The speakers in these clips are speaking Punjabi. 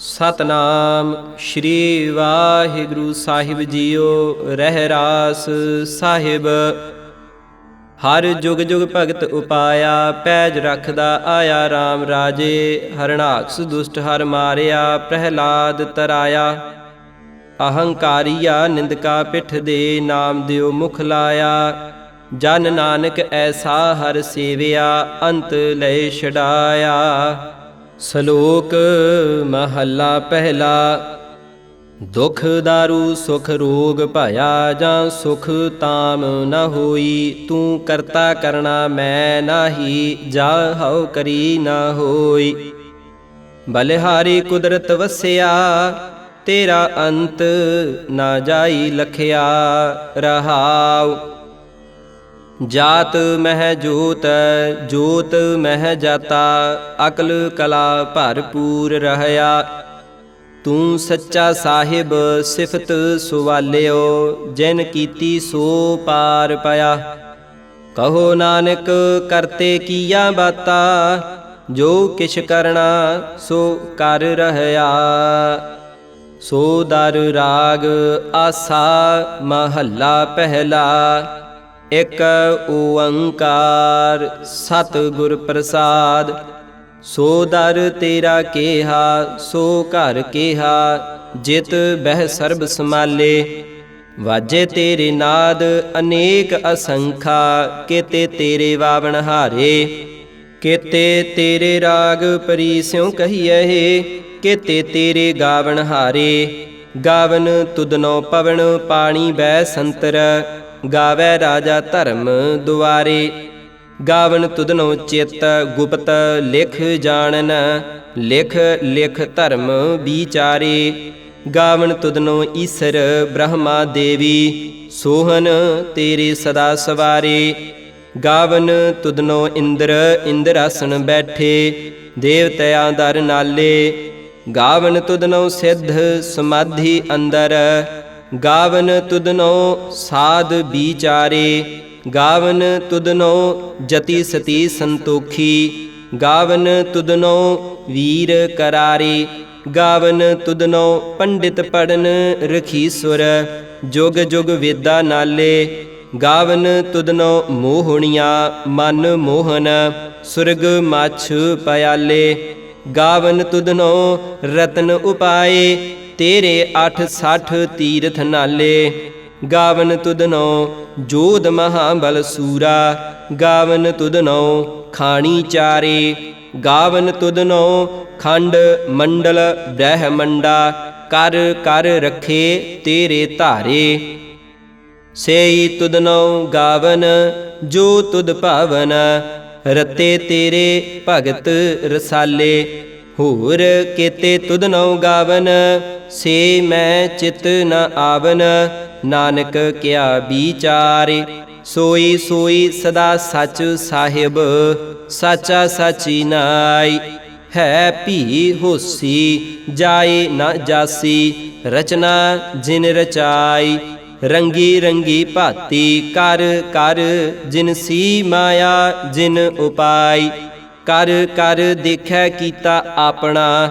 ਸਤਨਾਮ ਸ਼੍ਰੀ ਵਾਹਿਗੁਰੂ ਸਾਹਿਬ ਜੀਓ, ਰਹਿ ਰਾਸ ਸਾਹਿਬ। ਹਰ ਜੁਗ ਜੁਗ ਭਗਤ ਉਪਾਇਆ, ਪੈਜ ਰੱਖਦਾ ਆਇਆ RAM ਰਾਜੇ। ਹਰਣਾਕਸ ਦੁਸ਼ਟ ਹਰ ਮਾਰਿਆ, ਪ੍ਰਹਿਲਾਦ ਤਰਾਇਆ। ਅਹੰਕਾਰੀਆ ਨਿੰਦਕਾ ਪਿੱਠ ਦੇ ਨਾਮ ਦਿਓ ਮੁਖ ਲਾਇਆ। ਜਨ ਨਾਨਕ ਐਸਾ ਹਰ ਸੇਵਿਆ, ਅੰਤ ਲੈ ਛਡਾਇਆ। ਸ਼ਲੋਕ ਮਹੱਲਾ ਪਹਿਲਾ, ਦੁਖ ਦਾਰੂ ਸੁਖ ਰੋਗ ਭਇਆ ਜਾਂ ਸੁਖ ਤਾਮ ਨ ਹੋਈ, ਤੂੰ ਕਰਤਾ ਕਰਣਾ ਮੈਂ ਨਾਹੀ, ਜਾ ਹਉ ਕਰੀ ਨ ਹੋਈ। ਬਲਿਹਾਰੀ ਕੁਦਰਤ ਵਸਿਆ, ਤੇਰਾ ਅੰਤ ਨਾ ਜਾਈ ਲਖਿਆ, ਰਹਾਉ। ਜਾਤ ਮਹਿ ਜੋਤ ਜੋਤ ਮਹਿ ਜਾਤਾ, ਅਕਲ ਕਲਾ ਭਰਪੂਰ ਰਹਿਆ। ਤੂੰ ਸੱਚਾ ਸਾਹਿਬ, ਸਿਫਤ ਸੁਵਾਲਿਓ, ਜਿਨ ਕੀਤੀ ਸੋ ਪਾਰ ਪਿਆ। ਕਹੋ ਨਾਨਕ, ਕਰਤੇ ਕੀਆ ਬਾਤਾ, ਜੋ ਕਿਛ ਕਰਣਾ ਸੋ ਕਰ ਰਹਿਆ। ਸੋ ਦਰ ਰਾਗ ਆਸਾ ਮਹੱਲਾ ਪਹਿਲਾ ਇਕ ਓੰਕਾਰ ਸਤ ਗੁਰ ਪ੍ਰਸਾਦ, ਸੋ ਦਰ ਤੇਰਾ ਕੇਹਾ, ਸੋ ਘਰ ਕੇਹਾ, ਜਿਤ ਬਹਿ ਸਰਬ ਸਮਾਲੇ ਵਾਜੇ ਤੇਰੇ ਨਾਦ ਅਨੇਕ ਅਸੰਖਾ, ਕਿਤੇ ਤੇਰੇ ਵਾਵਣ ਹਾਰੇ। ਕੀਤੇ ਤੇਰੇ ਰਾਗ ਪਰੀ ਸਿਉ ਏ ਕਿਤੇ ਤੇਰੇ ਗਾਵਣ ਹਾਰੇ। ਗਾਵਨ ਤੁਦਨੋ ਪਵਨ, ਪਾਣੀ ਬੈ ਸੰਤਰ। ਗਾਵੇ ਰਾਜਾ ਧਰਮ ਦੁਆਰੇ। ਗਾਵਨ ਤੁਦਨੋ ਚਿਤ ਗੁਪਤ ਲਿਖ ਜਾਣਨ, ਲਿਖ ਲਿਖ ਧਰਮ ਵਿਚਾਰੇ। ਗਾਵਨ ਤੁਦਨੋ ਈਸਰ ਬ੍ਰਹਮਾ ਦੇਵੀ, ਸੋਹਨ ਤੇਰੇ ਸਦਾ ਸਵਾਰੇ। ਗਾਵਨ ਤੁਦਨੋ ਇੰਦਰ, ਇੰਦਰਾਸਨ ਬੈਠੇ, ਦੇਵਤਿਆਂ ਦਰ ਨਾਲੇ। ਗਾਵਨ ਤੁਦਨੋ ਸਿੱਧ ਸਮਾਧੀ ਅੰਦਰ ਗਾਵਨ ਤੁਦਨੋ ਸਾਧ ਵਿਚਾਰੇ ਗਾਵਨ ਤੁਦਨੋ ਜਤੀ ਸਤੀ ਸੰਤੋਖੀ, ਗਾਵਨ ਤੁਦਨੋ ਵੀਰ ਕਰਾਰੇ, ਗਾਵਨ ਤੁਦਨੋ ਪੰਡਿਤ ਪੜਨ ਰਖੀਸੁਰ, ਜੁਗ ਜੁਗ ਵੇਦਾ ਨਾਲੇ, ਗਾਵਨ ਤੁਦਨੋ ਮੋਹਣੀਆਂ ਮਨ ਮੋਹਨ, ਸੁਰਗ ਮਛ ਪਿਆਲੇ, ਗਾਵਨ ਤੁਦਨੋ ਰਤਨ ਉਪਾਏ ਤੇਰੇ 860 ਤੀਰਥ ਨਾਲੇ, ਗਾਵਨ ਤੁਦਨੋ ਜੋਧ ਮਹਾਬਲ ਸੂਰਾ, ਗਾਵਨ ਤੁਦਨੋ ਖਾਣੀ ਚਾਰੇ, ਗਾਵਨ ਤੁਦਨੋ ਖੰਡ ਮੰਡਲ ਬ੍ਰਹਮੰਡਾ, ਕਰ ਕਰ ਰਖੇ ਤੇਰੇ ਧਾਰੇ। ਸੇਈ ਤੁਦਨੋ ਗਾਵਨ, ਜੋ ਤੁਦ ਭਾਵਨ, ਰਤੇ ਤੇਰੇ ਭਗਤ ਰਸਾਲੇ। ਹੋਰ ਕੇਤੇ ਤੁਦਨੋ ਗਾਵਨ ਸੇ ਮੈਂ ਚਿਤ ਨ ਆਵਨ, ਨਾਨਕ ਕਿਆ ਵਿਚਾਰੇ। ਸੋਈ ਸੋਈ ਸਦਾ ਸਚ ਸਾਹਿਬ, ਸਾਚਾ ਸਾਚੀ ਨਾਈ। ਹੈ ਭੀ ਹੋਸੀ, ਜਾਏ ਨਾ ਜਾਸੀ, ਰਚਨਾ ਜਿਨ ਰਚਾਈ। ਰੰਗੀ ਰੰਗੀ ਭਾਤੀ ਕਰ ਕਰ, ਜਿਨ ਸੀ ਮਾਇਆ ਜਿਨ ਉਪਾਈ। ਕਰ ਕਰ ਦੇਖੈ ਕੀਤਾ ਆਪਣਾ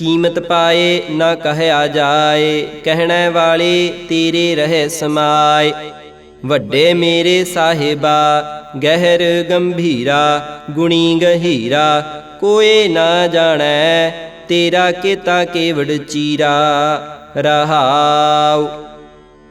ਕੀਮਤ ਪਾਏ, ਨਾ ਕਹਿਆ ਜਾਏ। ਕਹਿਣੇ ਵਾਲੇ, ਤੇਰੇ ਰਹਿ ਸਮਾਏ। ਵੱਡੇ ਮੇਰੇ ਸਾਹਿਬਾ, ਗਹਿਰ ਗੰਭੀਰਾ, ਗੁਣੀ ਗਹੀਰਾ, ਕੋਏ ਨਾ ਜਾਣੈ, ਤੇਰਾ ਕੀਤਾ ਕੇਵੜ ਚੀਰਾ। ਰਹਾਉ।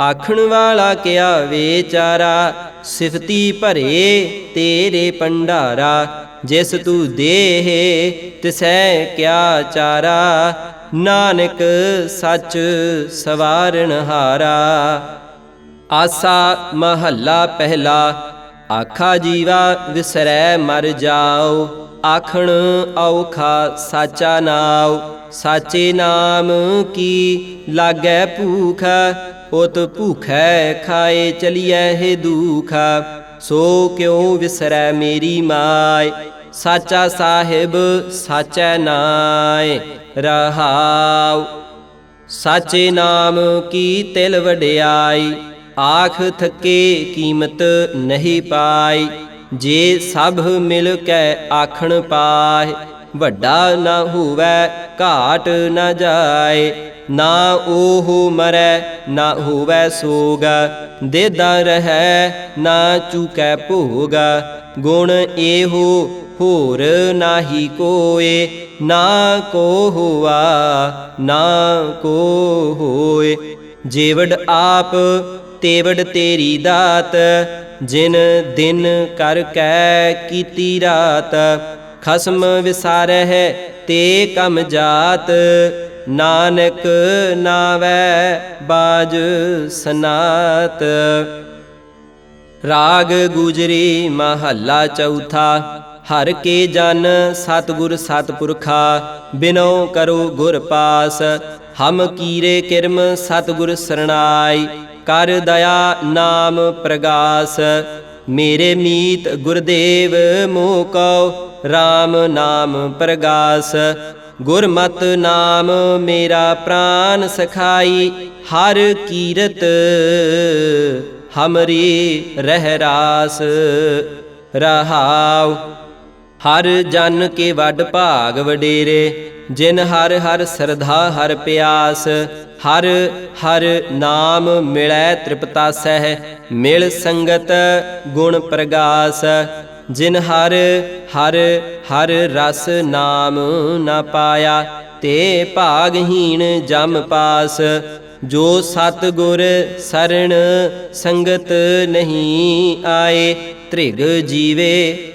ਆਖਣ ਵਾਲਾ ਕਿਆ ਵਿਚਾਰਾ ਸਿਫਤੀ ਭਰੇ ਤੇਰੇ ਭੰਡਾਰਾ, ਜਿਸ ਤੂੰ ਦੇਹ ਤਿਸੈ ਕਿਆ ਚਾਰਾ? ਨਾਨਕ ਸੱਚ ਸਵਾਰਣ ਹਾਰਾ। ਆਸਾ ਮਹੱਲਾ ਪਹਿਲਾ, ਆਖਾ ਜੀਵਾ ਵਿਸਰੈ ਮਰ ਜਾਓ, ਆਖਣ ਔਖਾ ਸਾਚਾ ਨਾਉ, ਸਾਚੇ ਨਾਮ ਕੀ ਲਾਗੈ ਭੂਖ? ਉਤ ਭੂਖੈ ਖਾਏ ਚਲੀਐ ਹੈ ਦੁਖ, ਸੋ ਕਿਉ ਵਿਸਰੈ ਮੇਰੀ ਮਾਇ ਸਾਚਾ ਸਾਹਿਬ ਸਾਚੈ ਨਾਇ ਰਹਾਉ। ਸਾਚੇ ਨਾਮ ਕੀ ਤਿਲ ਵਡਿਆਈ, ਆਖ ਥਕੇ ਕੀਮਤ ਨਹੀਂ ਪਾਈ। ਜੇ ਸਭ ਮਿਲ ਕੇ ਆਖਣ ਪਾਏ, ਵੱਡਾ ਨਾ ਹੋਵੇ ਘਾਟ ਨਾ ਜਾਏ। ਨਾ ਉਹ ਮਰੈ, ਨਾ ਹੋਵੇ ਸੋਗ। ਦੇਦਾ ਰਹੈ, ਨਾ ਚੁਕੈ ਭੋਗ। ਗੁਣ ਇਹੋ ਹੋਰ ਨਾਹੀ ਕੋਏ। ਨਾ ਕੋ ਹੋਆ, ਨਾ ਕੋ ਹੋਏ। ਜੀਵੜ ਆਪ, ਤੇਵੜ ਤੇਰੀ ਦਾਤ। ਜਿਨ ਦਿਨ ਕਰ ਕੈ ਕੀਤੀ ਰਾਤ। ਖਸਮ ਵਿਸਾਰਹਿ ਤੇ ਕਮ ਜਾਤ, ਨਾਨਕ ਨਾਵੈ ਬਾਜ ਸਨਾਤ। ਰਾਗ ਗੁਜਰੀ ਮਹੱਲਾ ਚੌਥਾ, ਹਰ ਕੇ ਜਨ ਸਤਿਗੁਰ ਸਤਪੁਰਖਾ ਬਿਨੋ ਕਰੋ ਗੁਰ ਪਾਸ। ਹਮ ਕੀਰੇ ਕਿਰਮ ਸਤਿਗੁਰ ਸਰਣਾਈ, ਕਰ ਦਇਆ ਨਾਮ ਪ੍ਰਗਾਸ। ਮੇਰੇ ਮੀਤ ਗੁਰਦੇਵ ਮੋਹ ਕਉ RAM ਨਾਮ ਪ੍ਰਗਾਸ। ਗੁਰਮਤ ਨਾਮ ਮੇਰਾ ਪ੍ਰਾਨ ਸਖਾਈ, ਹਰ ਕੀਰਤ ਹਮਰੀ ਰਹਿ ਰਾਸ ਰਹਾਉ ਹਰ ਜਨ ਕੇ ਵੱਡ ਭਾਗ ਵਡੇਰੇ, ਜਿਨ ਹਰ ਹਰ ਸਰਧਾ ਹਰ ਪਿਆਸ, ਹਰ ਹਰ ਨਾਮ ਮਿਲੈ ਤ੍ਰਿਪਤਾ ਸਹਿ, ਮਿਲ ਸੰਗਤ ਗੁਣ ਪ੍ਰਗਾਸ, ਜਿਨ ਹਰ ਹਰ ਹਰ ਰਸ ਨਾਮ ਨਾ ਪਾਇਆ, ਤੇ ਭਾਗਹੀਣ ਜਮ ਪਾਸ, ਜੋ ਸਤ ਗੁਰ ਸਰਣ ਸੰਗਤ ਨਹੀਂ ਆਏ, ਤ੍ਰਿਗ ਜੀਵੇ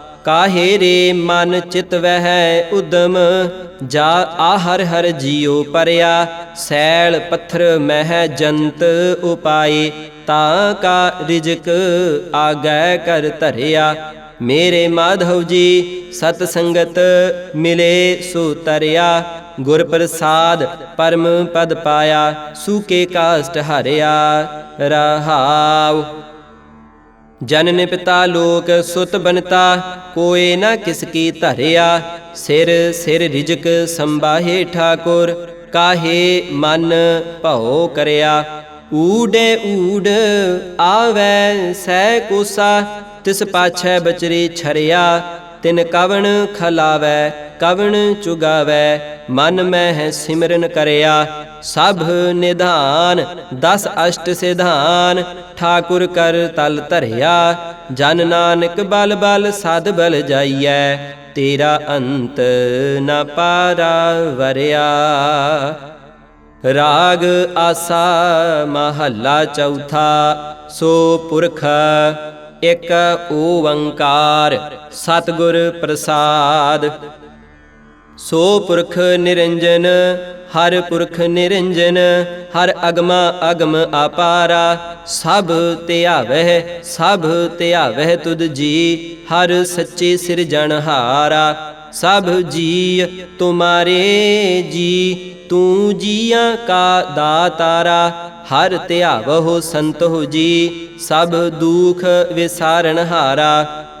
ਕਾਹੇ ਰੇ ਮਨ ਚਿਤ ਵਹਿ ਉਦਮ, ਜਾ ਆਹਰ ਹਰ ਹਰ ਪਰਿਆ, ਸੈਲ ਪੱਥਰ ਮਹਿ ਜੰਤ ਉਪਾਏ, ਤਾ ਕਾ ਰਿਜਕ ਆਗੈ ਕਰ ਧਰਿਆ। ਮੇਰੇ ਮਾਧਵ ਜੀ, ਸਤ ਸੰਗਤ ਮਿਲੇ ਸੋ ਤਰਿਆ, ਗੁਰ ਪ੍ਰਸਾਦ ਪਰਮ ਪਦ ਪਾਇਆ ਸੂਕੇ ਕਾਸ਼ਟ ਹਰਿਆ, ਰਹਾਉ। ਜਨਨ ਪਿਤਾ ਲੋਕ ਸੁਤ ਬਨਤਾ, ਕੋਏ ਨਾ ਕਿਸ ਕੀ ਧਰਿਆ। ਸਿਰ ਸਿਰ ਰਿਜਕ ਸੰਬਾਹੇ ਠਾਕੁਰ, ਕਾਹੇ ਮਨ ਭਉ ਕਰਿਆ। ਊੜੇ ਊੜ ਆਵੈ ਸਹਿ ਕੋਸਾ, ਤਿਸ ਪਾਛੈ ਬਚਰੀ ਛਰਿਆ। ਤਿਨ ਕਵਣ ਖਲਾਵੈ ਕਵਣ ਚੁਗਾਵੈ, ਮਨ ਮਹਿ ਸਿਮਰਨ ਕਰਿਆ। ਸਭ ਨਿਧਾਨ, ਦਸ ਅਸ਼ਟ ਸਿਧਾਨ, ਠਾਕੁਰ ਕਰ ਤਲ ਧਰਿਆ। ਜਨ ਨਾਨਕ ਬਲ ਬਲ, ਸਦ ਬਲ ਜਾਈਐ। ਤੇਰਾ ਅੰਤ ਨ ਪਾਰਾ ਵਰਿਆ ਰਾਗ ਆਸਾ ਮਹੱਲਾ ਚੌਥਾ, ਸੋ ਪੁਰਖ ਇਕ ਓੰਕਾਰ, ਸਤਿਗੁਰ ਪ੍ਰਸਾਦ। ਸੋ ਪੁਰਖ ਨਿਰੰਜਨ, ਹਰ ਪੁਰਖ ਨਿਰੰਜਨ, ਹਰ ਅਗਮਾ ਅਗਮ ਅਪਾਰਾ ਸਭ ਧਿਆਵਹਿ ਸਭ ਧਿਆਵਹਿ ਤੁਧ ਜੀ, ਹਰ ਸੱਚੇ ਸਿਰਜਣਹਾਰਾ ਸਭ ਜੀ ਤੁਮਾਰੇ ਜੀ, ਤੂੰ ਜੀਆਂ ਕਾ ਦਾਤਾਰਾ, ਹਰ ਧਿਆਵਹੁ ਸੰਤੋ ਜੀ, ਸਭ ਦੁਖ ਵਿਸਾਰਨ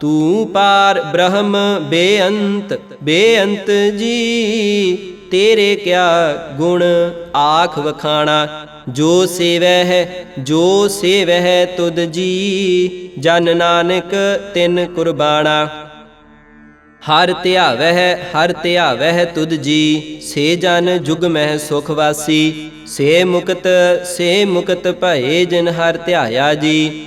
ਤੂੰ ਪਾਰ ਬ੍ਰਹਮ ਬੇਅੰਤ ਬੇਅੰਤ ਜੀ। ਤੇਰੇ ਕਿਆ ਗੁਣ ਆਖ ਵਖਾਣਾ, ਜੋ ਸੇਵੈ ਹੈ, ਜੋ ਸੇਵੈ ਹੈ ਤੁਧ ਜੀ। ਜਨ ਨਾਨਕ ਤਿਨ ਕੁਰਬਾਨਾ ਹਰ ਧਿਆਵਹਿ ਹਰ ਧਿਆਵਹਿ ਤੁਧ ਜੀ। ਸੇ ਜਨ ਜੁਗ ਮਹਿ ਸੁਖ ਵਾਸੀ। ਸੇ ਮੁਕਤ ਸੇ ਮੁਕਤ ਭਏ ਜਿਨ ਹਰ ਧਿਆਇਆ ਜੀ।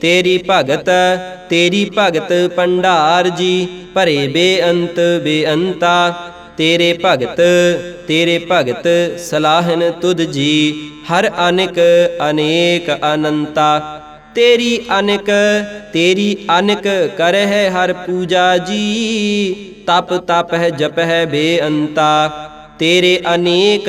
ਤੇਰੀ ਭਗਤ ਤੇਰੀ ਭਗਤ ਪੰਡਾਰ ਜੀ, ਭਰੇ ਬੇਅੰਤ ਬੇਅੰਤਾ। ਤੇਰੇ ਭਗਤ ਤੇਰੇ ਭਗਤ ਸਲਾਹਨ ਤੁਧ ਜੀ, ਹਰ ਅਨੇਕ ਅਨੇਕ ਅਨੰਤਾ। ਤੇਰੀ ਅਨਕ, ਤੇਰੀ ਅਨੇਕ ਕਰਹਿ ਹਰ ਪੂਜਾ ਜੀ, ਤਪ ਤਪ ਹੈ ਜਪ ਹੈ ਬੇਅੰਤਾ। ਤੇਰੇ ਅਨੇਕ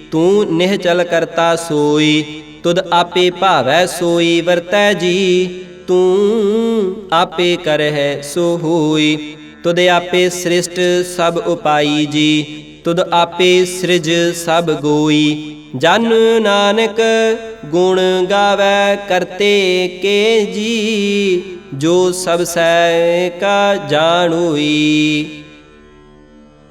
ਤੂੰ ਨਿਹਚਲ ਕਰਤਾ ਸੋਈ, ਤੁਧ ਆਪੇ ਭਾਵੈ ਸੋਈ, ਵਰਤੈ ਜੀ, ਤੂੰ ਆਪੇ ਕਰਹਿ ਸੋ ਹੋਈ ਤੁਧ ਆਪੇ ਸ੍ਰਿਸ਼ਟ ਸਭ ਉਪਾਈ ਜੀ, ਤੁਧ ਆਪੇ ਸ੍ਰਿਜ ਸਭ ਗੋਈ। ਜਨ ਨਾਨਕ ਗੁਣ ਗਾਵੇ ਕਰਤੇ ਕੇ ਜੀ, ਜੋ ਸਭ ਸੈ ਕਾ ਜਾਣੂਈ।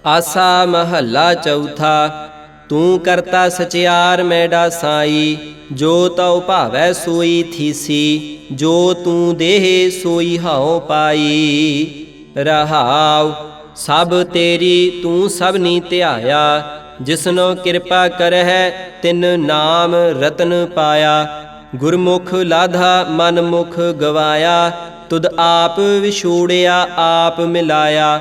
ਆਸਾ ਮਹੱਲਾ ਚੌਥਾ ਤੂੰ ਕਰਤਾ ਸਚਿਆਰ ਮੈਡਾ ਸਾਈ ਜੋ ਤਉ ਭਾਵੈ ਸੋਈ ਥੀਸੀ, ਜੋ ਤੂੰ ਦੇਹ ਸੋਈ ਹਉ ਪਾਈ। ਰਹਾਉ, ਸਭ ਤੇਰੀ ਤੂੰ ਸਭ ਨੀ ਧਿਆਇਆ, ਜਿਸਨੋ ਕਿਰਪਾ ਕਰਹਿ ਤਿਨ ਨਾਮ ਰਤਨ ਪਾਇਆ। ਗੁਰਮੁਖ ਲਾਧਾ ਮਨ ਮੁਖ ਗਵਾਇਆ, ਤੁਧ ਆਪ ਵਿਛੋੜਿਆ, ਆਪ ਮਿਲਾਇਆ।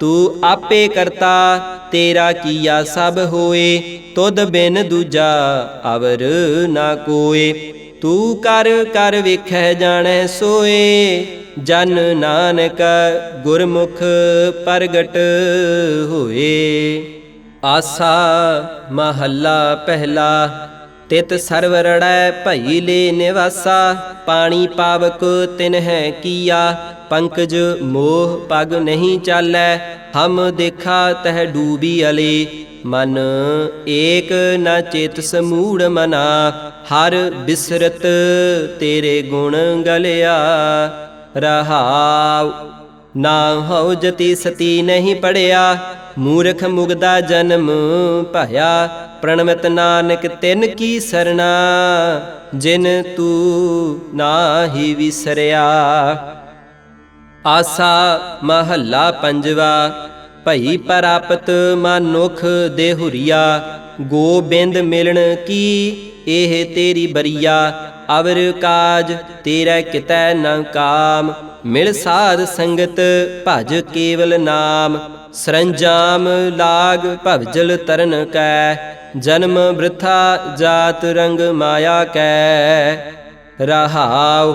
ਤੂੰ ਆਪੇ ਕਰਤਾ, ਤੇਰਾ ਕੀਆ ਸਭ ਹੋਏ, ਤੁਧ ਬਿਨ ਦੂਜਾ ਅਵਰ ਨਾ ਕੋਏ। ਤੂੰ ਕਰ ਕਰ ਵੇਖੈ ਜਾਣੈ ਸੋਏ, ਜਨ ਨਾਨਕ ਗੁਰਮੁਖ ਪ੍ਰਗਟ ਹੋਏ। ਆਸਾ ਮਹੱਲਾ ਪਹਿਲਾ, ਤਿਤ ਸਰਵ ਰੜੈ ਭਈ ਲੈ ਨਿਵਾਸਾ, ਪਾਣੀ ਪਾਵਕ ਤਿਨ ਹੈ ਕੀਆ ਪੰਕਜ ਮੋਹ ਪਗ ਨਹੀਂ ਚਾਲੈ, ਹਮ ਦੇਖਾ ਤਹ ਡੂਬੀ ਅਲੇ। ਮਨ ਏਕ ਨ ਚੇਤ ਸਮੂੜ ਮਨਾ, ਹਰ ਬਿਸਰਤ ਤੇਰੇ ਗੁਣ ਗਲਿਆ। ਰਹਾਉ, ਨਾ ਹਉ ਜਤੀ ਸਤੀ ਨਹੀਂ ਪੜਿਆ, ਮੂਰਖ ਮੁਗਦਾ ਜਨਮ ਭਇਆ। ਪ੍ਰਣਮਤ ਨਾਨਕ ਤਿਨ ਕੀ ਸਰਣਾ, ਜਿਨ ਤੂੰ ਨਾਹੀ ਵਿਸਰਿਆ। ਆਸਾ ਮਹੱਲਾ ਪੰਜਵਾ, ਭਈ ਪ੍ਰਾਪਤ ਮਨੁਖ ਦੇਹੁਰੀਆ, ਗੋਬਿੰਦ ਮਿਲਣ ਕੀ ਇਹ ਤੇਰੀ ਬਰੀਆ, ਅਵਰ ਕਾਜ ਤੇਰਾ ਕਿਤੈ ਨ ਕਾਮ, ਮਿਲ ਸਾਧ ਸੰਗਤ ਭਜ ਕੇਵਲ ਨਾਮ, ਸਰੰਜਾਮ ਲਾਗ ਭਵਜਲ ਤਰਨ ਕੈ, ਜਨਮ ਬ੍ਰਥਾ ਜਾਤ ਰੰਗ ਮਾਇਆ ਕੈ, ਰਹਾਉ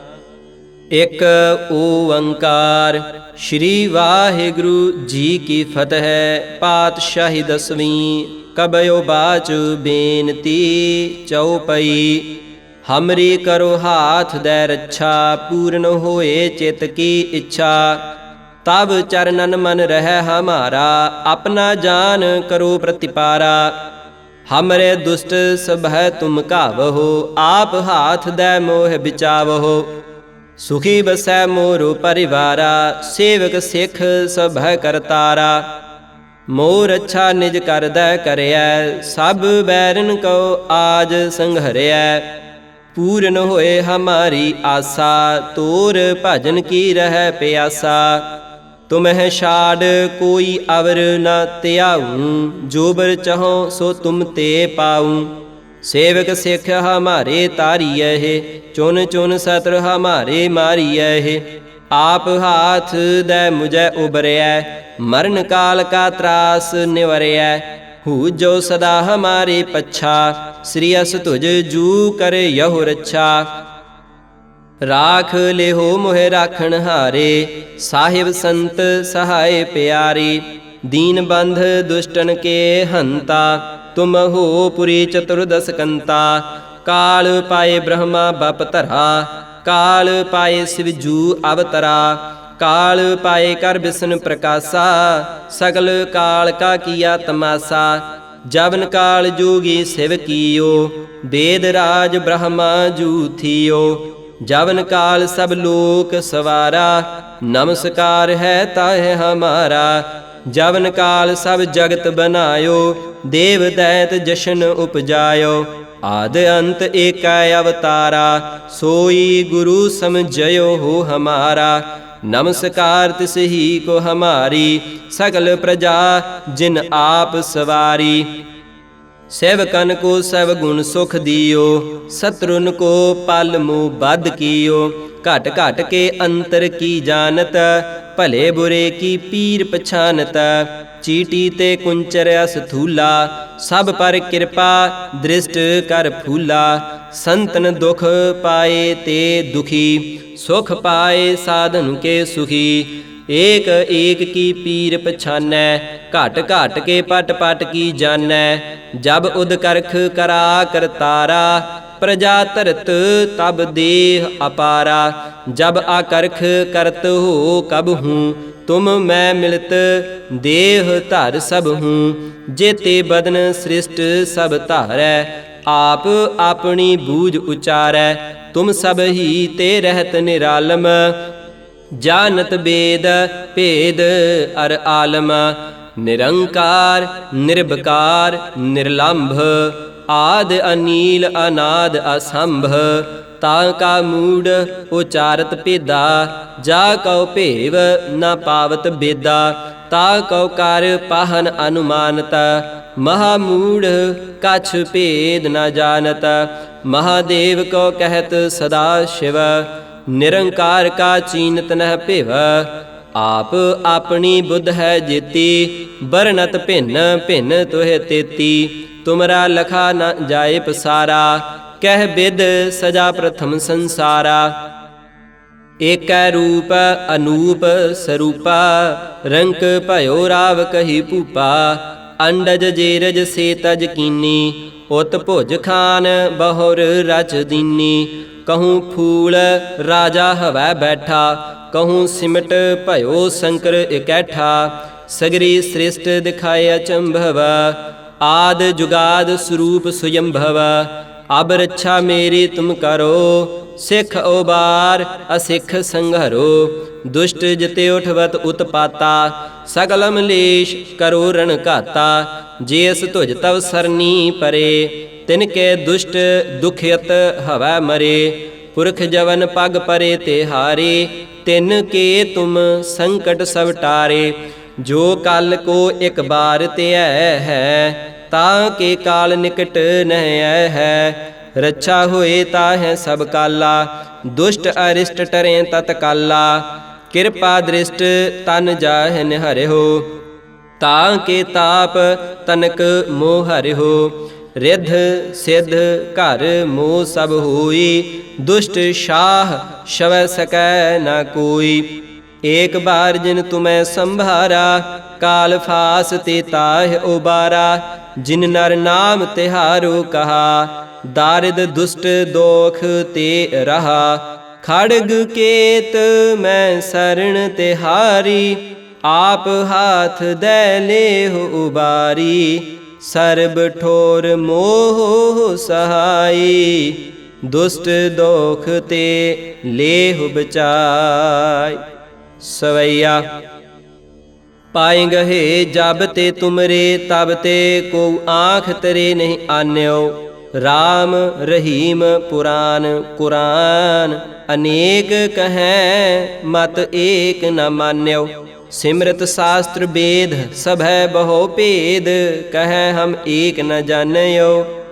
ਇਕ ਓੰਕਾਰ ਸ਼੍ਰੀ ਵਾਹਿਗੁਰੂ ਜੀ ਕੀ ਫਤਿਹ। ਪਾਤਸ਼ਾਹੀ ਦਸਵੀਂ ਕਬਿਓ ਬਾਚ ਬੇਨਤੀ ਚਉਪਈ। ਹਮਰੀ ਕਰੋ ਹਾਥ ਦੇ ਰੱਛਾ, ਪੂਰਨ ਹੋਏ ਚਿਤ ਕੀ ਇੱਛਾ। ਤਬ ਚਰਨਨ ਮਨ ਰਹਿ ਹਮਾਰਾ, ਆਪਣਾ ਜਾਨ ਕਰੋ ਪ੍ਰਤਿਪਾਰਾ। ਹਮਰੇ ਦੁਸ਼ਟ ਸਭੈ ਤੁਮ ਕਾਵਹੋ ਆਪ ਹਾਥ ਦੇ ਮੋਹ ਬਿਚਾਵਹੋ। ਸੁਖੀ ਬਸੈ ਮੋਰੋ ਪਰਿਵਾਰਾ, ਸੇਵਕ ਸਿੱਖ ਸਭੈ ਕਰਤਾਰਾ। ਮੋਰ ਅੱਛਾ ਨਿਜ ਕਰਦਾ ਕਰਿਐ, ਸਭ ਬੈਰਨ ਕੋ ਆਜ ਸੰਘਰਿਐ। ਪੂਰਨ ਹੋਏ ਹਮਾਰੀ ਆਸਾ, ਤੋਰ ਭਜਨ ਕੀ ਰਹਿ ਪਿਆਸਾ। ਤੁਮਹਿ ਛਾੜ ਕੋਈ ਅਵਰ ਨ ਤਿਆਉ ਜੋ ਬਰ ਚਾਹੋ ਸੋ ਤੁਮ ਤੇ ਪਾਉ। ਸੇਵਕ ਸਿੱਖ ਹਮਾਰੇ ਤਾਰੀਐ ਹੈ ਚੁਨ ਚੁਨ ਸਤਰ ਹਮਾਰੇ ਮਾਰੀਐ। ਹੈ ਆਪ ਹਾਥ ਦੇ ਮੁਝੈ ਉਬਰਿਐ ਮਰਨ ਕਾਲ ਕਾ ਤਰਾਸ ਨਿਵਰਿਐ ਹੂ ਜੋ ਸਦਾ ਹਮਾਰੇ ਪੱਛਾ, ਸ੍ਰੀ ਅਸ ਤੁਜ ਜੂ ਕਰੇ ਯਹੁ ਰੱਛਾ। ਰਾਖ ਲਿਹੋ ਮੋਹਿ ਰਾਖਣ ਹਾਰੇ, ਸਾਹਿਬ ਸੰਤ ਸਹਾਏ ਪਿਆਰੀ। ਦੀਨ ਬੰਧ ਦੁਸ਼ਟਨ ਕੇ ਹੰਤਾ ਤੁਮ ਹੋ ਪੁਰੀ ਚਤੁਰਦਸ ਕੰਤਾ, ਕਾਲ ਪਾਏ ਬ੍ਰਹਮਾ ਬਪ ਧਰਾ, ਕਾਲ ਪਾਏ ਸਿਵ ਅਵਤਰਾ, ਕਾਲ ਪਾਏ ਕਰ ਬਿਸ਼ਨ ਪ੍ਰਕਾਸ਼ਾ, ਸਗਲ ਕਾਲ ਕਾ ਕੀਆ ਤਮਾਸਾ, ਜਵਨ ਕਾਲ ਜੋਗੀ ਸਿਵ ਕੀਓ ਬੇਦ ਰਾਜ ਬ੍ਰਹਮਾ ਜੂ ਥੀਓ ਜਵਨ ਕਾਲ ਸਭ ਲੋਕ ਸਵਾਰਾ, ਨਮਸਕਾਰ ਹੈ ਤਾਹਿ ਹਮਾਰਾ ਜਵਨ ਕਾਲ ਸਭ ਜਗਤ ਬਨਾਇਓ, ਦੇਵ ਦੈਤ ਜਸ਼ਨ ਉਪਜਾਇਓ। ਆਦ ਅੰਤ ਏਕੈ ਅਵਤਾਰਾ, ਸੋਈ ਗੁਰੂ ਸਮਝਿਓ ਹੋ ਹਮਾਰਾ। ਨਮਸਕਾਰ ਤਿਸ ਹੀ ਕੋ ਹਮਾਰੀ, ਸਗਲ ਪ੍ਰਜਾ ਜਿਨ ਆਪ ਸਵਾਰੀ। ਸੇਵਕਨ ਕੋ ਸਭ ਗੁਣ ਸੁਖ ਦਿਓ, ਸਤਰੁਨ ਕੋ ਪਲ ਮੂ ਬਦ ਕੀਓ। ਘਟ ਘਟ ਕੇ ਅੰਤਰ ਕੀ ਜਾਣਤ ਭਲੇ ਬੁਰੇ ਕੀ ਪੀਰ ਪਛਾਨਤ, ਚੀਟੀ ਤੇ ਕੁੰਚਰ ਅਸ ਸਭ ਪਰ ਕਿਰਪਾ ਦ੍ਰਿਸ਼ਟ ਕਰ ਫੂਲਾ। ਸੰਤਨ ਦੁਖ ਪਾਏ ਤੇ ਦੁਖੀ, ਸੁਖ ਪਾਏ ਸਾਧਨ ਕੇ ਸੁਖੀ। ਏਕ ਏਕ ਕੀ ਪੀਰ ਪਛਾਨੈ, ਘਟ ਘਟ ਕੇ ਪਟ ਪਟ ਕੀ ਜਾਣੈ ਜਬ ਉਦ ਕਰਖ ਕਰਾ ਕਰਤਾਰਾ ਪ੍ਰਜਾ ਧਰਤ ਤਬ ਦੇਹ ਅਪਾਰਾ, ਜਬ ਆਕਰਖ ਕਰਤ ਹੋ ਕਬ ਹੂੰ, ਤੁਮ ਮੈਂ ਮਿਲਤ ਦੇਹ ਧਰ ਸਭ ਹੂੰ, ਜੇਤੇ ਬਦਨ ਸ੍ਰਿਸ਼ਟ ਸਭ ਧਾਰੈ, ਆਪ ਆਪਣੀ ਬੂਝ ਉਚਾਰੈ, ਤੁਮ ਸਭ ਹੀ ਤੇ ਰਹਿਤ ਨਿਰਾਲਮ, ਜਾਨਤ ਬੇਦ ਭੇਦ ਅਰ ਆਲਮ, ਨਿਰੰਕਾਰ, ਨਿਰਭਕਾਰ, ਨਿਰਲੰਭ ਆਦ ਅਨੀਲ ਅਨਾਦ ਅਸੰਭ, ਤਾਂ ਕਾ ਮੂੜ ਉਚਾਰਤ ਭੇਦਾ, ਜਾ ਕਉ ਭੇਵ ਨਾ ਪਾਵਤ ਬੇਦਾ, ਤਾ ਕਉ ਕਰ ਪਾਹਨ ਅਨੁਮਾਨਤ, ਮਹਾ ਮੂੜ ਕਛ ਭੇਦ ਨਾ ਜਾਣਤ, ਮਹਾਦੇਵ ਕੋ ਕਹਿਤ ਸਦਾ ਸ਼ਿਵ, ਨਿਰੰਕਾਰ ਕਾ ਚੀਨਤ ਨਹਿ ਭਿਵ, ਆਪ ਆਪਣੀ ਬੁੱਧ ਹੈ ਜੀਤੀ ਬਰਨਤ ਭਿੰਨ ਭਿੰਨ ਤੋਹਿ ਤੇਤੀ ਤੁਮਰਾ ਲਖਾ ਨ ਜਾਏ ਪਸਾਰਾ, ਕਹਿ ਬਿਦ ਸਜਾ ਪ੍ਰਥਮ ਸੰਸਾਰਾ। ਏਕੈ ਰੂਪ ਅਨੂਪ ਸਰੂਪਾ, ਰੰਕ ਭਇਓ ਰਾਵ ਕਹੀ ਭੂਪਾ। ਅੰਡਜ ਜੇਰਜ ਸੇ ਤਜ ਕੀਨੀ, ਉਤ ਭੁਜ ਖਾਨ ਬਹੁਰ ਰਚ ਦੀਨੀ। ਕਹੂੰ ਫੂਲ ਰਾਜਾ ਹਵੈ ਬੈਠਾ, ਕਹੂੰ ਸਿਮਟ ਭਇਓ ਸ਼ੰਕਰ ਇਕੈਠਾ। ਸਗਰੀ ਸ੍ਰਿਸ਼ਟ ਦਿਖਾਏ ਅਚੰਭਵ ਆਦ ਜੁਗਾਦ ਸਰੂਪ ਸੁਯੰਭਵ, ਅਬ ਰੱਛਾ ਮੇਰੀ ਤੁਮ ਕਰੋ, ਸਿੱਖ ਓਬਾਰ ਅਸਿੱਖ ਸੰਘਰੋ, ਦੁਸ਼ਟ ਜਿਤੇ ਉਠਵਤ ਉਤਪਾਤਾ ਸਗਲ ਮਲੇਸ਼ ਕਰੋ ਰਣ ਘਾਤਾ ਜੇਸ ਤੁਜ ਤਵ ਸਰਨੀ ਪਰੇ, ਤਿਨ ਕੇ ਦੁਸ਼ਟ ਦੁਖਿਤ ਹਵੈ ਮਰੇ, ਪੁਰਖ ਜਵਨ ਪਗ ਪਰੇ ਤੇ ਹਾਰੇ, ਤਿਨ ਕੇ ਤੁਮ ਸੰਕਟ ਸਭ ਟਾਰੇ ਜੋ ਕਲ ਕੋ ਇੱਕ ਬਾਰ ਤੇ ਹੈ, ਤਾਂ ਕੇ ਕਾਲ ਨਿਕਟ ਨਹਿ ਹੈ। ਰੱਛਾ ਹੋਏ ਤਾ ਹੈ ਸਭ ਕਾਲਾ, ਦੁਸ਼ਟ ਅਰਿਸ਼ਟ ਟਰੇ ਤਤ ਕਾਲਾ। ਕਿਰਪਾ ਦ੍ਰਿਸ਼ਟ ਤਨ ਜਾਹਿ ਨਿਹਰਿਓ ਤਾਂ ਕੇ ਤਾਪ ਤਨਕ ਮੋਹ ਹਰਿਓ ਰਿੱਧ ਸਿੱਧ ਘਰ ਮੋਹ ਸਭ ਹੋਈ, ਦੁਸ਼ਟ ਸ਼ਾਹ ਸ਼ਵੈ ਸਕੈ ਨਾ ਕੋਈ। ਏਕ ਬਾਰ ਜਿਨ ਤੁਮੈ ਸੰਭਾਰਾ, ਕਾਲ ਫਾਸ ਤੇ ਤਾਹ ਉਬਾਰਾ, ਜਿਨ ਨਰ ਨਾਮ ਤਿਹਾਰੋ ਕਹਾ, ਦਾਰਿਦ ਦੁਸ਼ਟ ਦੋਖ ਤੇ ਰਹਾ, ਖੜਗ ਕੇਤ ਮੈਂ ਸਰਣ ਤਿਹਾਰੀ, ਆਪ ਹਾਥ ਦੈ ਲੇਹੁ ਉਬਾਰੀ, ਸਰਬ ਠੋਰ ਮੋਹ ਸਹਾਈ, ਦੁਸ਼ਟ ਦੋਖ ਤੇ ਲੇਹੁ ਬਚਾਈ। ਸਵਈਆ। ਪਾਏ ਗਹੇ ਜਬ ਤੇ ਤੁਮਰੇ, ਤਬ ਤੇ ਕੋ ਆਖ ਤਰੇ ਨਹੀਂ ਆਨਿਓ। RAM ਰਹੀਮ ਪੁਰਾਨ ਕੁਰਾਨ, ਅਨੇਕ ਕਹੈ ਮਤ ਏਕ ਨ ਮਾਨਿਓ। ਸਿਮਰਤ ਸ਼ਾਸਤਰ ਵੇਦ ਸਭੈ ਬਹੁ ਭੇਦ, ਕਹੈ ਹਮ ਏਕ ਨ ਜਾਣਿਓ।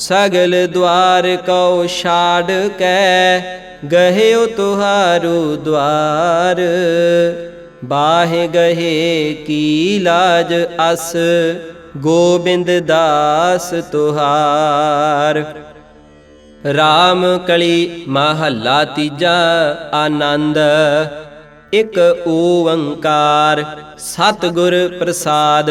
ਸਗਲ ਦੁਆਰ ਕਉ ਛਾੜ ਕੈ, ਗਹਿਓ ਤੁਹਾਰੂ ਦਵਾਰ ਬਾਹਿ ਗਹੇ ਕੀ ਲਾਜ ਅਸ, ਗੋਬਿੰਦ ਦਾਸ ਤੁਹਾਰ। RAM ਕਲੀ ਮਹੱਲਾ ਤੀਜਾ ਆਨੰਦ, ਇਕ ਓੰਕਾਰ, ਸਤਿਗੁਰ ਪ੍ਰਸਾਦ।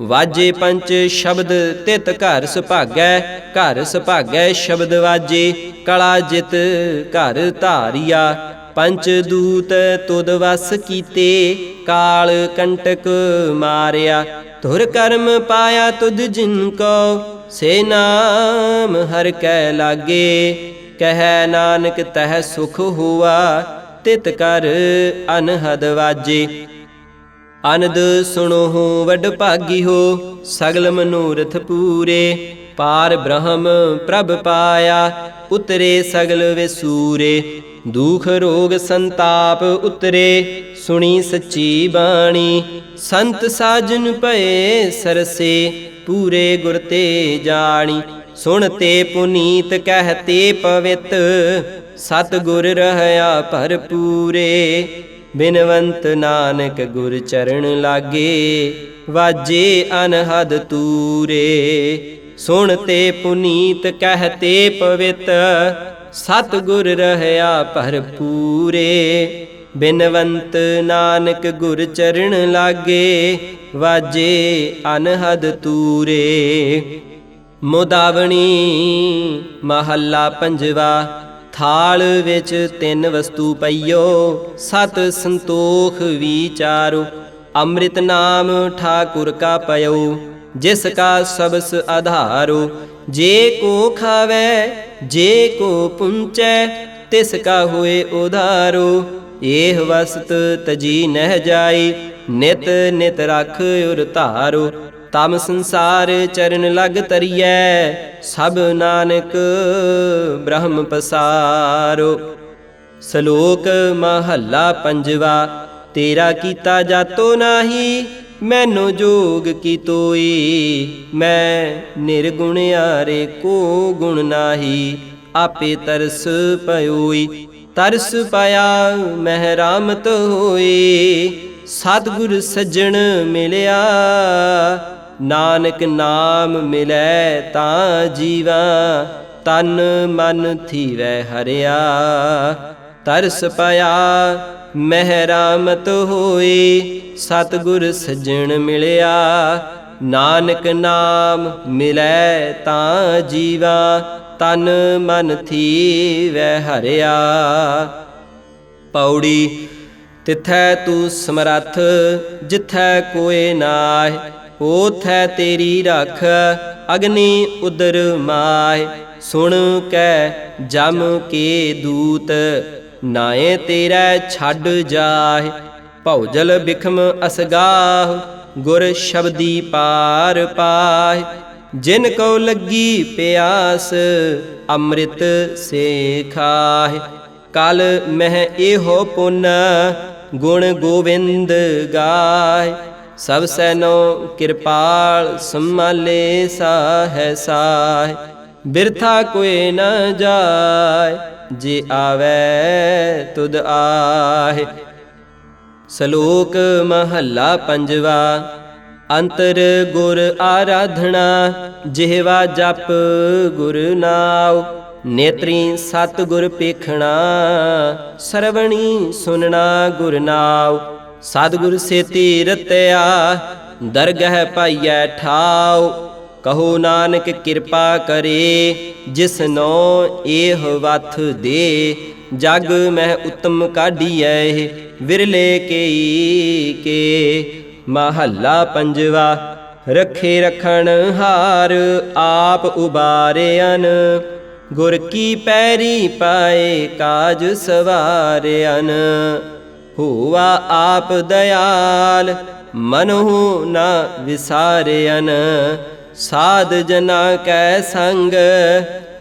ਵਾਜੇ ਪੰਚ ਸ਼ਬਦ ਤਿਤ ਘਰ ਸੁਭਾਗੈ ਘਰ ਸੁਭਾਗੈ ਸ਼ਬਦ ਵਾਜੇ, ਕਲਾ ਜਿਤ ਘਰ ਧਾਰਿਆ, ਪੰਚ ਦੂਤ ਤੁਦ ਵਸ ਕੀਤੇ, ਕਾਲ ਕੰਟਕ ਮਾਰਿਆ। ਧੁਰ ਕਰਮ ਪਾਇਆ ਤੁਧ ਜਿਨ ਕੋ, ਸੇ ਨਾਮ ਹਰ ਕੈ ਲਾਗੇ। ਕਹਿ ਨਾਨਕ ਤਹਿ ਸੁਖ ਹੁਆ, ਤਿਤ ਕਰ ਅਨਹਦ ਵਾਜੇ। ਅਨਦ ਸੁਣੋ ਹੋ ਵੱਡ ਭਾਗੀ ਹੋ ਸਗਲ ਮਨੋਰਥ ਪੂਰੇ। ਪਾਰ ਬ੍ਰਹਮ ਪ੍ਰਭ ਪਾਇਆ, ਉਤਰੇ ਸਗਲ ਵਿਸੂਰੇ। ਦੁਖ ਰੋਗ ਸੰਤਾਪ ਉਤਰੇ, ਸੁਣੀ ਸੱਚੀ ਬਾਣੀ। ਸੰਤ ਸਾਜਨ ਭਏ ਸਰਸੇ, ਪੂਰੇ ਗੁਰ ਤੇ ਜਾਣੀ। ਸੁਣ ਤੇ ਪੁਨੀਤ ਕਹਤੇ ਪਵਿੱਤ ਸਤ ਗੁਰ ਰਹਿਆ ਭਰਪੂਰੇ। ਬਿਨਵੰਤ ਨਾਨਕ ਗੁਰ ਚਰਨ ਲਾਗੇ, ਵਾਜੇ ਅਨਹਦ ਤੂਰੇ। ਸੁਣ ਤੇ ਪੁਨੀਤ ਕਹਤੇ ਪਵਿੱਤ ਸਤ ਗੁਰ ਰਹਿਆ ਭਰਪੂਰੇ। ਬਿਨਵੰਤ ਨਾਨਕ ਗੁਰ ਚਰਨ ਲਾਗੇ, ਵਾਜੇ ਅਨਹਦ ਤੂਰੇ। ਮੁਦਾਵਣੀ ਮਹੱਲਾ ਪੰਜਵਾ। ਥਾਲ ਵਿੱਚ ਤਿੰਨ ਵਸਤੂ ਪਈਓ, ਸਤ ਸੰਤੋਖ ਵਿਚਾਰੋ ਅੰਮ੍ਰਿਤ ਨਾਮ ਠਾਕੁਰ ਕਾ ਪਇਓ ਜਿਸ ਕਾ ਸਬਸ ਆਧਾਰੋ। ਜੇ ਕੋ ਖਾਵੇ, ਜੇ ਕੋ ਪੁੰਚੈ, ਤਿਸ ਕਾ ਹੋਏ ਉਧਾਰੋ। ਇਹ ਵਸਤ ਤਜੀ ਨਹਿ ਜਾਈ, ਨਿਤ ਨਿਤ ਰਖ ਉਰ ਧਾਰੋ। ਤਮ ਸੰਸਾਰ ਚਰਨ ਲਗ ਤਰੀਐ, ਸਭ ਨਾਨਕ ਬ੍ਰਹਮ ਪਸਾਰੋ। ਸ਼ਲੋਕ ਮਹੱਲਾ ਪੰਜਵਾ, ਤੇਰਾ ਕੀਤਾ ਜਾਤੋ ਨਾਹੀ, ਮੈਨੂੰ ਜੋਗ ਕੀ ਤੋਈ, ਮੈਂ ਨਿਰਗੁਣ ਨਿਰਗੁਣਿਆਰੇ ਕੋ ਗੁਣ ਨਾਹੀ, ਆਪੇ ਤਰਸ ਪਇਓਈ ਤਰਸ ਪਾਇਆ ਮਹਿ ਰਾਮਤ ਹੋਈ, ਸਤਿਗੁਰ ਸੱਜਣ ਮਿਲਿਆ ਨਾਨਕ ਨਾਮ ਮਿਲੈ ਤਾਂ ਜੀਵਾ, ਤਨ ਮਨ ਥੀਵੈ ਹਰਿਆ। ਤਰਸ ਪਾਇਆ ਮਹਿ ਰਾਮਤ ਹੋਈ, ਸਤਿਗੁਰ ਸੱਜਣ ਮਿਲਿਆ। ਨਾਨਕ ਨਾਮ ਮਿਲੈ ਤਾਂ ਜੀਵਾ, ਤਨ ਮਨ ਥੀਵੈ ਹਰਿਆ। ਪੌੜੀ, ਤਿਥੈ ਤੂੰ ਸਮਰੱਥ, ਜਿਥੈ ਕੋਏ ਨਾਹਿ। ਓਥੈ ਤੇਰੀ ਰਖ, ਅਗਨੀ ਉਦਰ ਮਾਹਿ। ਸੁਣ ਕੈ ਜਮ ਕੇ ਦੂਤ, ਨਾਏ ਤੇਰਾ ਛੱਡ ਜਾਹਿ। ਭੌਜਲ ਬਿਖਮ ਅਸਗਾਹ, ਗੁਰ ਸ਼ਬਦੀ ਪਾਰ ਪਾਹਿ। ਜਿਨ ਕੋ ਲੱਗੀ ਪਿਆਸ, ਅੰਮ੍ਰਿਤ ਸੇ ਖਾਹਿ ਕਲ ਮਹਿ ਇਹੋ ਪੁੰਨ, ਗੁਣ ਗੋਵਿੰਦ ਗਾਏ ਸਭ ਸੈਨੋ ਕਿਰਪਾਲ ਸੰਮਾਲੇ ਸਾਹੈ ਸਾਹ, ਬਿਰਥਾ ਕੋਏ ਨ ਜਾਏ, ਜੇ ਆਵੇ ਤੁਧ ਆਹੇ। ਸ਼ਲੋਕ ਮਹੱਲਾ ਪੰਜਵਾ, ਅੰਤਰ ਗੁਰ ਆਰਾਧਣਾ ਜਿਹਵਾ ਜਪ ਗੁਰ ਨਾਉ, ਨੇਤਰੀ ਸਤ ਗੁਰ ਪੇਖਣਾ ਸਰਵਣੀ ਸੁਨਣਾ ਗੁਰ ਨਾਉ। ਸਤਿਗੁਰ ਸੇਤੀ ਰਤਿਆ ਦਰਗਹਿ ਪਾਈਐ ਠਾਉ, ਕਹੋ ਨਾਨਕ ਕਿਰਪਾ ਕਰੇ ਜਿਸਨੋ ਇਹ ਵਥ ਦੇ, ਜਗ ਮਹਿ ਉਤਮ ਕਾਢੀਐ, ਵਿਰਲੇ ਕੇਈ ਕੇ, ਮਹੱਲਾ ਪੰਜਵਾ, ਰਖੇ ਰਖਣ ਹਾਰ ਆਪ ਉਬਾਰਿਆਨ ਗੁਰ ਕੀ ਪੈਰੀ ਪਾਏ ਕਾਜ ਸਵਾਰਿਆਨ ਹੋਵਾ ਆਪ ਦਇਆਲ, ਮਨਹੁ ਨਾ ਵਿਸਾਰਿਆਨ ਸਾਧ ਜਨਾ ਕੈ ਸੰਗ,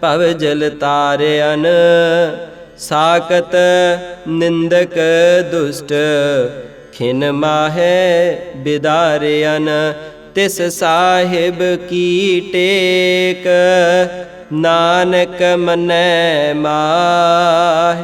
ਭਵ ਜਲ ਤਾਰਿਆਨ ਸਾਕਤ ਨਿੰਦਕ ਦੁਸ਼ਟ, ਖਿਨ ਮਾਹੇ ਬਿਦਾਰਿਆਨ ਤਿਸ ਸਾਹਿਬ ਕੀ ਟੇਕ, ਨਾਨਕ ਮਨੈ ਮਾਹ।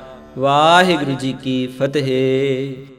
ਵਾਹਿਗੁਰੂ ਜੀ ਕੀ ਫਤਿਹ।